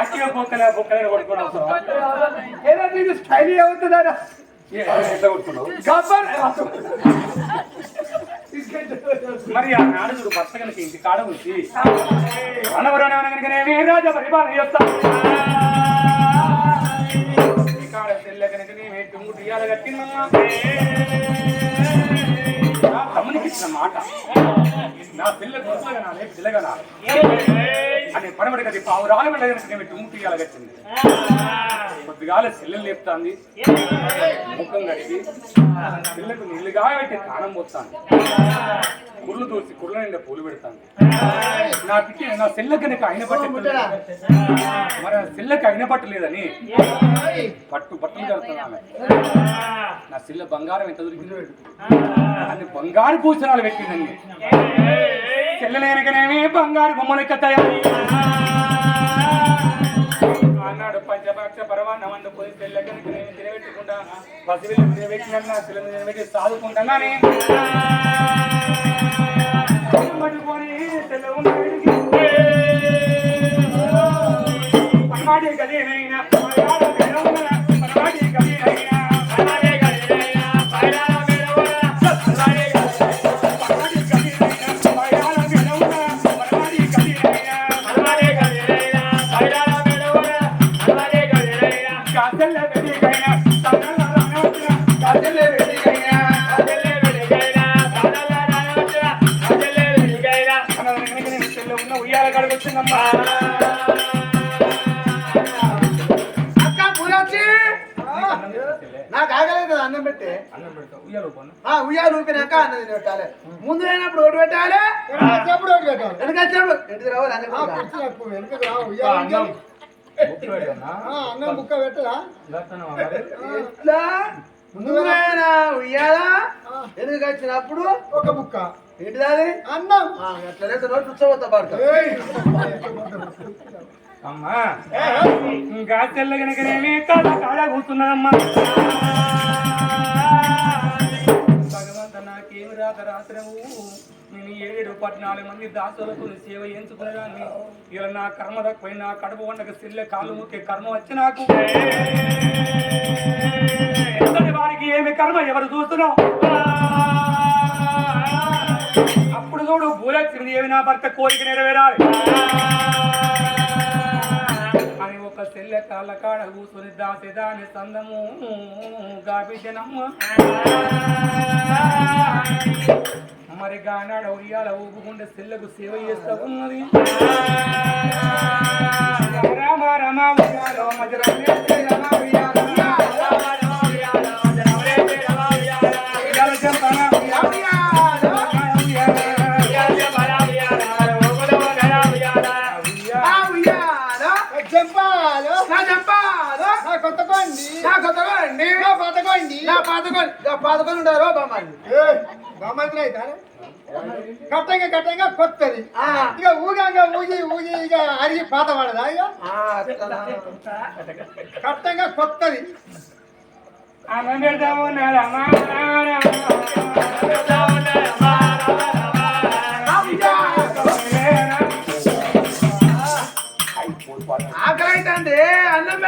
అట్టిగా బొక్కలే బొక్కలే కొట్టుకోవడం అవసరం ఏదో నీకు స్టైల్ అవుతుందా కొట్టుకున్నావు మరి ఆ నాడుగుడు భర్త కనుక ఇంటి కాడ వచ్చి అనవరణ కనుకనేమి రాజా పరిపాలన చేస్తాను కాడ తెల్ల కనుకనేమి టుంగు తీయాల కట్టిందమ్మా. నా తమ్మునికి ఇచ్చిన మాట. నా పిల్ల గుర్తులగనాలి పిల్లగనాలి అని పడబడి కది పావు రాలు వెళ్ళగనుకనేమి టుంగు తీయాల కట్టింది కొద్దిగాల చెల్లెలు లేపుతాంది. ముఖం కడిగి పిల్లకు నీళ్ళుగా కాబట్టి తానం పోతాను కుళ్ళు దూసి కుళ్ళ నిండా పూలు పెడతాను నా పిచ్చి నా సెల్లకి నీకు అయిన పట్టు మరి ఆ సెల్లకి అయిన పట్టు లేదని పట్టు బట్టలు కడుతున్నాను నా సెల్ల బంగారం ఎంత దొరికింది అది బంగారు పూసరాలు పెట్టిందండి చెల్లెలేనకనేమి బంగారు బొమ్మలెక్క తయారు వాడు పంచపక్ష పరమాన్నం వండుకొని తెల్లగనికి నేను తినబెట్టకుండా పసివిల్లు తినబెట్టిన నా పిల్లలు తినబెట్టి సాదుకుంటానని పట్టుకొని తెల్ల ఉన్నాడికి పరమాడి అక్క పూరాచి నాకు ఆగలేదు అన్నం పెట్టి. అన్నం పెడతా ఉయ్యాల ఊపన్నా. ఆ ఉయ్యాలు ఊపినాక అన్నం పెట్టాలి. ముందు లేనప్పుడు ఒకటి పెట్టాలి ఒకటి పెట్టాలి. వెనక వచ్చినప్పుడు ఎటు రావాలి అన్నం అన్నం. ముక్క పెట్టరా? ఎట్లా? ముందు ఉయ్యాలా? వెనుక వచ్చినప్పుడు ఒక ముక్క. ఏంటిది అది అన్నం. ఆ, అట్లా లేదు రోజు ఉత్సవత పడతాం ఏయ్. అమ్మా. ఇంకా తెల్లగనకనేమి కాళ్ళ కాడ కూర్చున్నదమ్మా భగవంత నాకేమి రాత రాత్రము? నేను ఏడు పద్నాలుగు మంది దాసులకు సేవ ఎంచుకునేదాన్ని ఇలా నా కర్మ తక్కువ నా కడుపు వండక సిల్లె కాళ్ళు ముక్కే కర్మ వచ్చి నాకు. వారికి ఏమి కర్మ ఎవరు చూస్తున్నావు? అప్పుడు చూడు భూలక్ష్మి ఏమి నా భర్త కోరిక నెరవేరాలి? అని ఒక తెల్ల కాళ్ళ కాడ కూసుని దాసి దాని సందము గాబిడ్డనమ్మ మరి గానాడ ఉయ్యాల ఊపుకుంటే సెల్లకు సేవ చేస్తా ఉన్నది. రామ రమ ఉయ్యాలో మజరమే నా కొత్త కొండి నా కొత్తగా అండి నా పాత కొండి నా పాతకొని నా పాతకొని ఉండారు బామ్మండి ఏయ్, బామ్మర్దిని అవుతారా? కట్టంగా కట్టంగా కొత్తది. ఆ. ఇక ఊగంగా ఊగి ఊగి ఇక అరిగి పాత పడదా ఇక? కట్టంగా కొత్తది. పెడతాము నరమ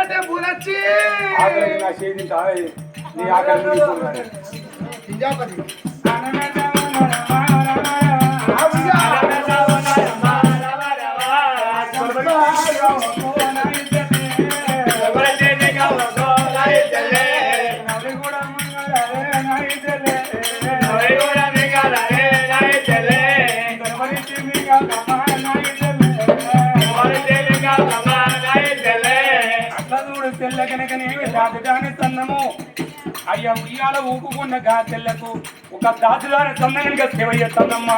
అన్నం పెట్టే పూలొచ్చి ఆకలి నా చేతి తాగి నీ ఆకలి తీరుకోవాలి. అయ్యా ఉయ్యాల ఊపుకున్న గాచెల్లకు ఒక దాసుదాని సన్నగా సేవ చేస్తానమ్మా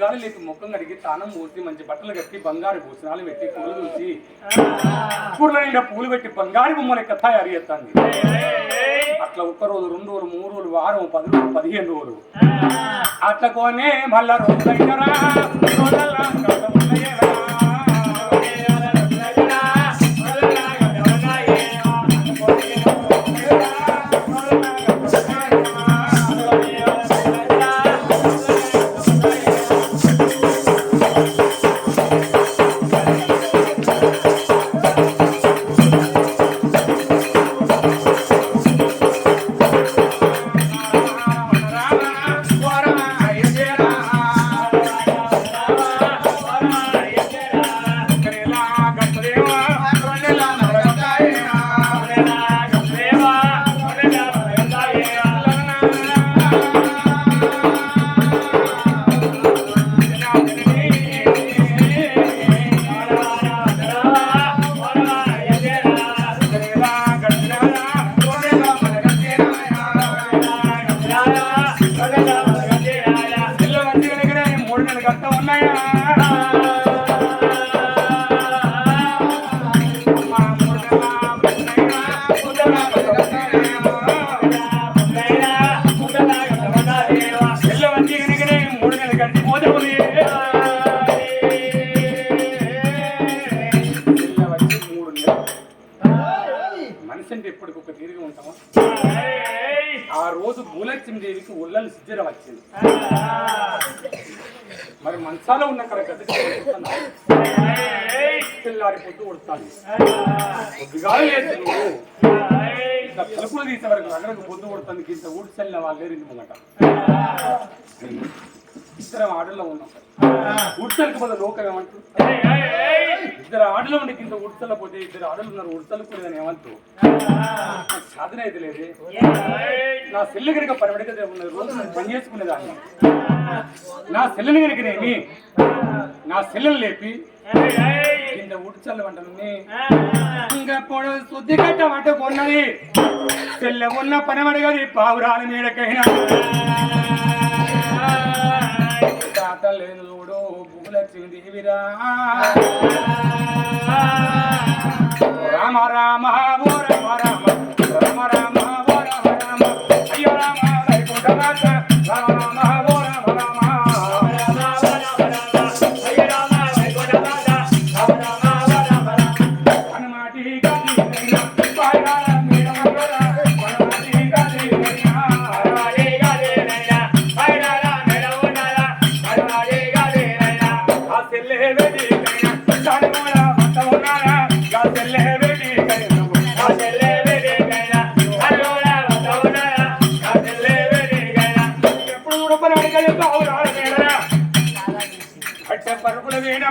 ముద్దుగాలు పొద్దుగాల లేక ముఖం కడిగి తానం మూసి మంచి బట్టలు కట్టి బంగారు భూషణాలు పెట్టి పూలు చూసి కూరల నిండా పూలు పెట్టి బంగారు బొమ్మల లెక్క తయారు చేస్తాంది. అట్లా ఒక్క రోజు రెండు రోజులు మూడు రోజులు వారం పది రోజులు పదిహేను రోజులు. అట్లా కోనే మళ్ళా రోజులైనరా మరి ఉన్న కడ గది పిల్లారి పొద్దు కొడతాను. తలుపులు తీసే వరకు అక్కడికి పొద్దు కొడుతుంది ఇంత ఊడి చల్లిన వాళ్ళే రెండు ముంగట ఇద్దరం ఆటల్లో ఉన్నాం. ఉడితలకు పోతే లోకం ఏమంటారు ఇద్దరు ఆటలు ఉండి కింద ఉడ్చల పోతే ఇద్దరు ఆటలు ఉన్నారు. ఉడ్చలకు లేదని ఏమంటారు? సాధన అయితే లేదు. నా సెల్లు కనుక పరమడిగా ఉన్నది. రోజు పని చేసుకునేదాన్ని. నా సెల్లుని కనుకనేమి నా సెల్లుని లేపి కింద ఉడిచల్ల వంటలని ఇంకా పొడ శుద్ధి కట్ట వంట కొన్నది. సెల్ల ఉన్న పనమడగది పావురాల మీదకైనా తాత లేదు చూడు భూలక్ష్మి దేవిరా రామ రామ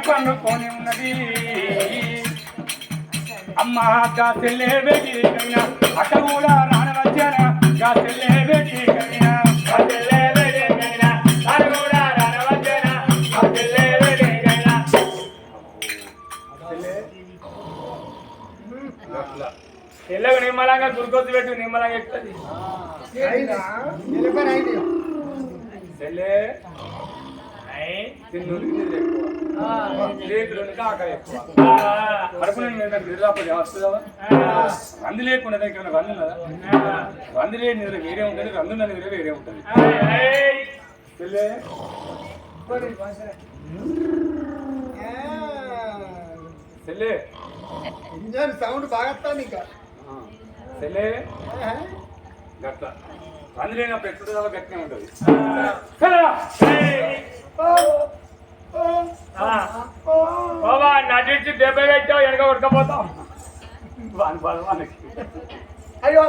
పండుకొని ఉన్నది అమ్మ గా సెల్లే కైనా అట్ట కూడా రానవచ్చానా గా సెల్లే వెడి కైనా గా సెల్లే కైనా కూడా రానవచ్చానా గా సెల్లే వెడి తెల్లగా నిమ్మలంగా గురికొద్దు పెట్టు నిమ్మలంగా ఎక్కుతుంది అయిందా నిలబడి తెల్లే ఎక్కువ ఆకలి ఎక్కువ. వస్తుందా రంది లేకుండా ఏమైనా రంది ఉన్నదా? రంది లేని నిద్ర వేరే ఉంటుంది రంది ఉన్న నిద్ర వేరే ఉంటుంది. ఇంజన్ సౌండ్ బాగా ఇంకా. తెల్లే గట్ల. రంది లేనప్పుడు ఎట్లుంటుందో గట్టినే ఉంటుంది. అయ్యో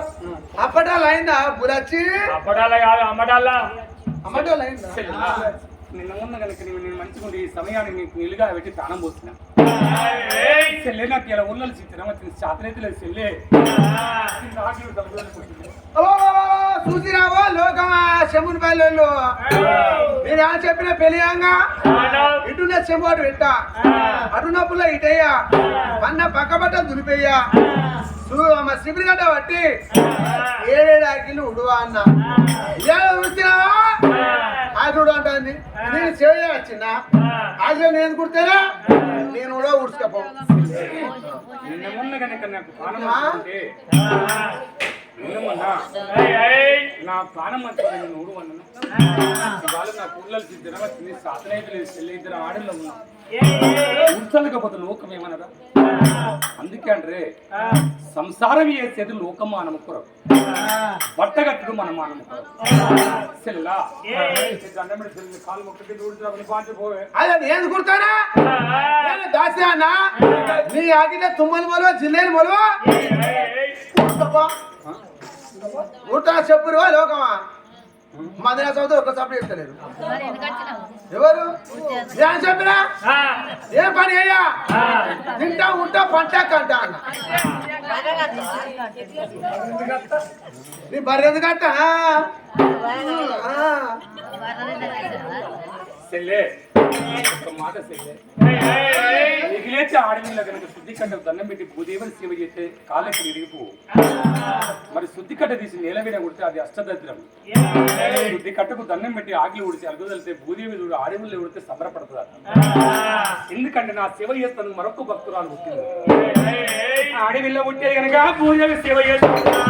అప్పటాలు అయిందా? కాదు అమ్మటాలు తెల్లరా. నిన్న ఉన్న కనుక నేను నేను మంచిగా ఈ సమయాన్ని నీకు నిలుగా పెట్టి దానం పోస్తున్నా. చెల్లె నాకు ఇలా ఉన్నలు చిత్రం వచ్చింది చేతనైతే లేదు చెల్లె. చూసిరావో లోకమా శముని పల్లెలు నేను ఆ చెప్పిన పెళ్ళియాంగా ఇటున్న చెంబోటు పెట్ట. అటున్న పుల్ల ఇటయ్యా. పన్న పక్క బట్టలు దులిపేయ్యా మా శిబిరిగడ్డ పట్టి. ఏడేడు ఆకిలు ఉడువా అన్న. చూసినావా ఆ చూడు అంటుంది. నేను చేయ వచ్చిన. ఆశ నేను కుడితేనా నేను కూడా ఉడుచుకపో. నా ప్రాణం మంచిగా నేను ఊడు అన్నాను వాళ్ళు నా పిల్లలు ఇద్దరు వచ్చింది సాతనైతే లేదు చెల్లి ఇద్దరు ఆడల్లో ఉన్నాం ఉడ్చలేకపోతే లోకం ఏమనదా అందుకే అంటే సంసారం చేసేది లోకం మానము కొరకు బట్టగట్టుడు మన మానము నేను కుడతానా నేను దాచానా నీ ఆగితే తుమ్మలు మొలవ జిల్లేలు మొలవ? ఊటా చెప్పురు లోకమా? మదన చదువు ఒక్క ఎందుకు వచ్చినావు? ఎవరు? ఏం చెప్పినా? ఏం పని అయ్యా తింటా ఉంటా పంట కంట అన్న? నీ బర్రె ఎందుకంట వర్ణన చేసావా? ఆడవిల్ల కనుక శుద్ధి కట్ట దండం పెట్టి భూదేవుని సేవ చేస్తే కాళ్ళకి ఇరిగిపో మరి శుద్ధి కట్ట తీసి నేల మీద కొడితే అది అష్టదరిద్రం శుద్ధి కట్టకు దండం పెట్టి ఆకిలి ఉడిచి అరుగుదలితే భూదేవి చూడు ఆడవిల్లో ఉడితే సంబరపడుతుంది ఎందుకంటే నా సేవ చేస్తాను మరొక భక్తురాలు పుట్టింది ఆడవిల్ల పుట్టే కనుక భూదేవి సేవ చేస్తున్నా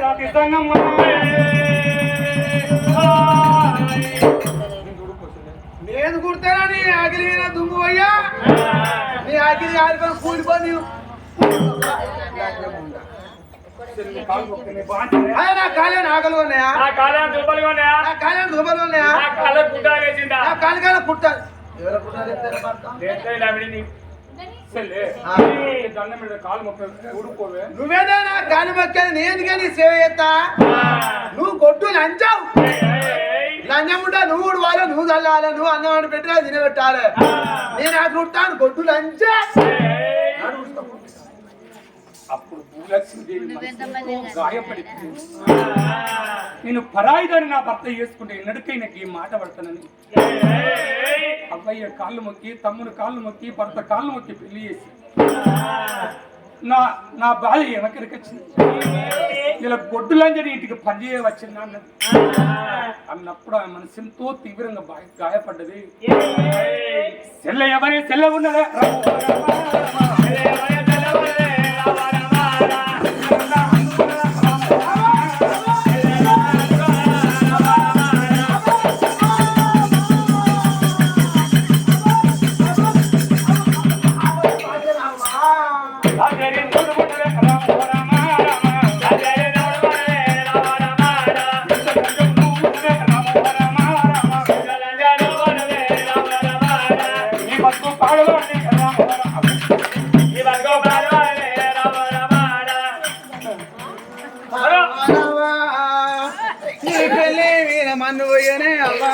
రాతి సంగమ్మ. నీ ఆకిలి ఆడిపోయి కూలిపో నీవు నీ ఉన్నాయా? ఉన్నాయా దుబ్బలు ఉన్నాయా? కాళ్ళ వేసిందా ఎవరు నువ్వేనా కాలు మొక్కేది నేను కానీ సేవ చేస్తా? నువ్వు కొట్టు లంచావు. ఉంటా నువ్వు వాళ్ళ నువ్వు చల్లాలి నువ్వు అన్నం వండి పెట్టినా తినబెట్టాలి నేను అది కుట్టాను కొట్టు లంచా అప్పుడు గాయపడింది నేను పరాయిదాన్ని నా భర్త చేసుకుంటే ఎన్నడికైనా ఈ మాట పడతానని అవ్వయ్య కాళ్ళు మొక్కి తమ్ముడు కాళ్ళు మొక్కి భర్త కాళ్ళు మొక్కి పెళ్ళి చేసి. నా నా భార్య వెనకరికి వచ్చింది ఇలా గొడ్డులంజని ఇంటికి పని చేయవచ్చింది అన్నది అన్నప్పుడు ఆ మనసు ఎంతో తీవ్రంగా బా- గాయపడ్డది సెల్ల ఎవరి సెల్ల ఉన్నదే మన్ను పోయనే అవ్వా.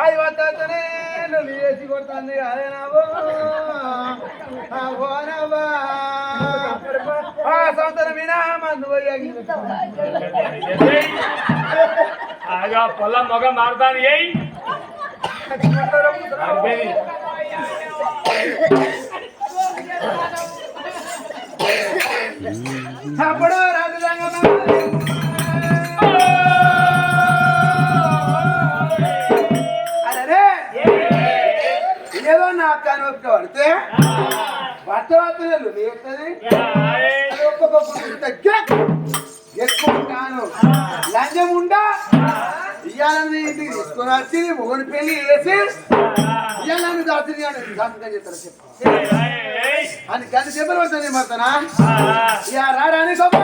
అది వద్దనే నువ్వు చేసి కొడుతుంది అదేనావో ఆవోనవ్వా. ఆ సంవత్సరం మీద మందు పోయాగి ఆగా అప్పుడు ఏదో నా కనుక పడితే భర్త వార్తలు లేస్తుంది అది ఒక్కొక్క పురుగు లంజం ఉండా? ఇయ్యాలని ఇంటికి తీసుకొని వచ్చి మొగని పెళ్ళి చేసి ఇయ్యాలని దాచుని దాచుగా చేస్తారు చెప్పు. అని గది దెబ్బలు పడుతుంది మర్తనా ఇక రారాని గొప్ప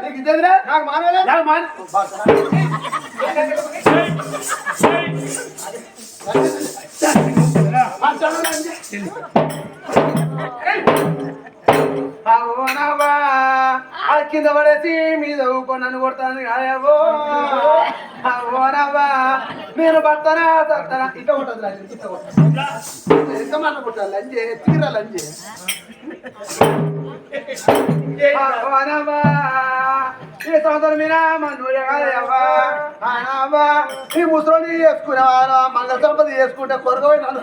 నీకు ఇద్దరులే నాకు మానలే నాకు మాన అవునవా ఆ కింద పడేసి మీద ఊకొని నన్ను కొడతాను కాదేవో అవునవా నేను పడతానా తడతానా ఇట్లా కొట్టదు లంజి ఇట్లా కొట్టదు ఎంత మాట కొట్టాలి? లంచే తీరా లంచే అవునవా ఈ సంవత్సరం మీద మనూరే కాదేవా అవునవా ఈ ముసలి చేసుకునేవారా? మంగళ సంపద చేసుకుంటే కొరకపోయినాను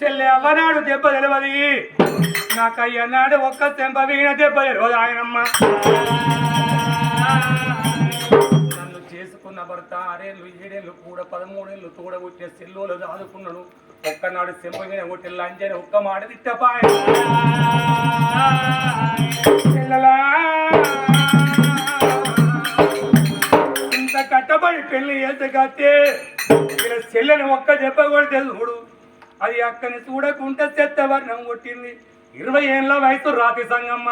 చెల్లె అవ్వనాడు దెబ్బ తెలియదు నాకయ్య నాడు ఒక్క చెంప వీణ దెబ్బ తెలియదు ఆయనమ్మ. నన్ను చేసుకున్న భర్త ఆరేళ్ళు ఏడేళ్ళు కూడా పదమూడేళ్ళు తోడ కొట్టే సెల్లోలు దాదుకున్నాడు. ఒక్కనాడు చెంప వీణ కొట్టి లంజని ఒక్క మాట తిట్టపాయ. ఇంత కట్టబడి పెళ్ళి ఎంత కత్తే ఇక్కడ చెల్లెని ఒక్క దెబ్బ కూడా చూడు అది అక్కని చూడకుంటే చెత్తవర్ణం కొట్టింది. ఇరవై ఏళ్ళ వయసు రాతి సంగమ్మ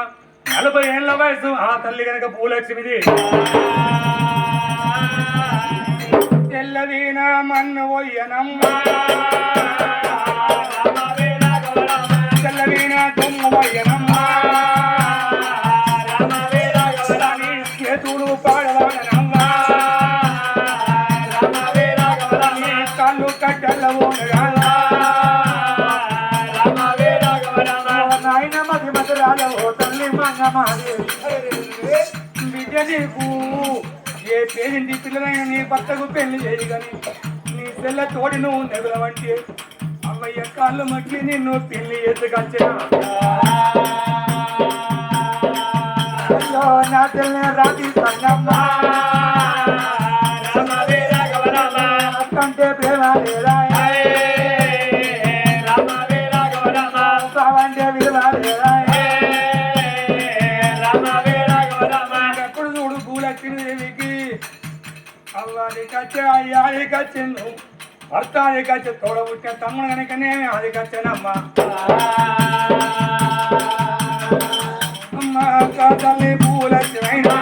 నలభై ఏళ్ళ వయసు ఆ తల్లి గనక భూలక్ష్మిది తెల్లవీన మన్ను ఒయ్యనమ్మ. తెల్లవీన దుమ్ము ఒయ్యనమ్మ. నీ చేతులు పాడవాడనమ్మ. కళ్ళు కట్టెల నాయన బిడ్డ నీకు? ఏ పేరింటి పిల్లలైన నీ భర్తకు పెళ్ళి చేయి కానీ నీ పిల్ల తోడి నువ్వు నెగలవంటే అమ్మయ్య కాళ్ళు మట్టి నిన్ను పెళ్ళి ఎత్తుకొచ్చిన నా తెల్ల రాతి సంగమ్మా అయ్యాది భర్త అది కచ్చి తోడబుట్టిన తమ్ముడు కనుకనే అది కచ్చానమ్మా అమ్మ అక్క తల్లి భూలక్ష్మి అయినా.